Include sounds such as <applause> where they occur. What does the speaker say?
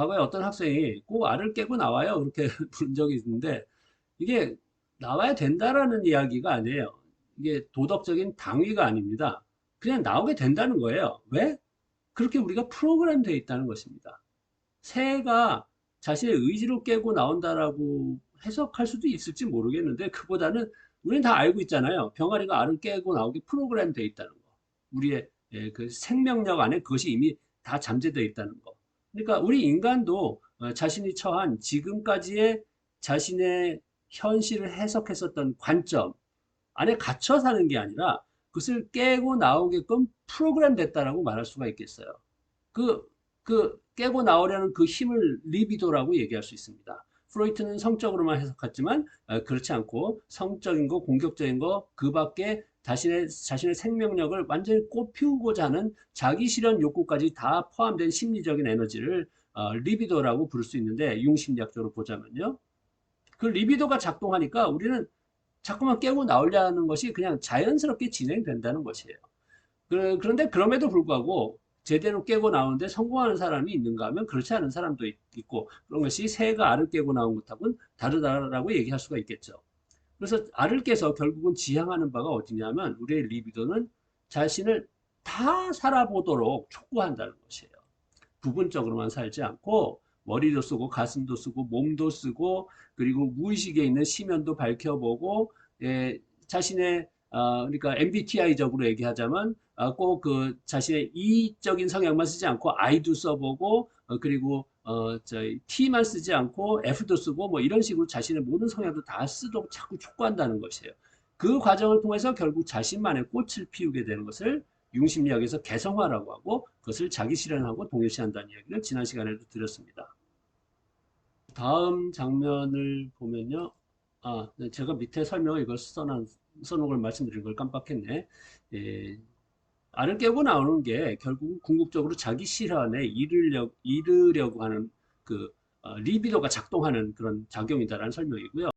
과거에 어떤 학생이 꼭 알을 깨고 나와요. 그렇게 <laughs> 부른 적이 있는데 이게 나와야 된다라는 이야기가 아니에요. 이게 도덕적인 당위가 아닙니다. 그냥 나오게 된다는 거예요. 왜? 그렇게 우리가 프로그램 되어 있다는 것입니다. 새가 자신의 의지로 깨고 나온다라고 해석할 수도 있을지 모르겠는데 그보다는 우리는 다 알고 있잖아요. 병아리가 알을 깨고 나오게 프로그램 되어 있다는 거. 우리의 예, 그 생명력 안에 그것이 이미 다 잠재되어 있다는 거. 그러니까 우리 인간도 어, 자신이 처한 지금까지의 자신의 현실을 해석했었던 관점 안에 갇혀 사는 게 아니라 그것을 깨고 나오게끔 프로그램 됐다라고 말할 수가 있겠어요. 그, 그 깨고 나오려는 그 힘을 리비도라고 얘기할 수 있습니다. 프로이트는 성적으로만 해석했지만 어, 그렇지 않고 성적인 거, 공격적인 거, 그 밖에 자신의, 자신의 생명력을 완전히 꽃피우고자 하는 자기 실현 욕구까지 다 포함된 심리적인 에너지를 어, 리비도라고 부를 수 있는데 융심리학적으로 보자면요. 그 리비도가 작동하니까 우리는 자꾸만 깨고 나오려는 것이 그냥 자연스럽게 진행된다는 것이에요. 그- 그런데 그럼에도 불구하고 제대로 깨고 나오는데 성공하는 사람이 있는가 하면 그렇지 않은 사람도 있- 있고 그런 것이 새가 알을 깨고 나온 것하고는 다르다라고 얘기할 수가 있겠죠. 그래서 알을 깨서 결국은 지향하는 바가 어디냐면 우리의 리비도는 자신을 다 살아보도록 촉구한다는 것이에요. 부분적으로만 살지 않고 머리도 쓰고 가슴도 쓰고 몸도 쓰고 그리고 무의식에 있는 심연도 밝혀보고 예, 자신의 어, 그러니까 MBTI적으로 얘기하자면 어, 꼭그 자신의 이적인 성향만 쓰지 않고 I도 써보고 어, 그리고 어, 저희 T만 쓰지 않고 F도 쓰고 뭐 이런 식으로 자신의 모든 성향도 다 쓰도록 자꾸 촉구한다는 것이에요. 그 과정을 통해서 결국 자신만의 꽃을 피우게 되는 것을 융심리학에서 개성화라고 하고 그것을 자기 실현하고 동일시한다는 이야기를 지난 시간에도 드렸습니다. 다음 장면을 보면요. 아, 네, 제가 밑에 설명을 이걸 써놓은, 써놓은 걸 말씀드린 걸 깜빡했네. 예, 알을 깨고 나오는 게 결국 궁극적으로 자기 실현에 이르려, 이르려고 하는 그 어, 리비도가 작동하는 그런 작용이다라는 설명이고요.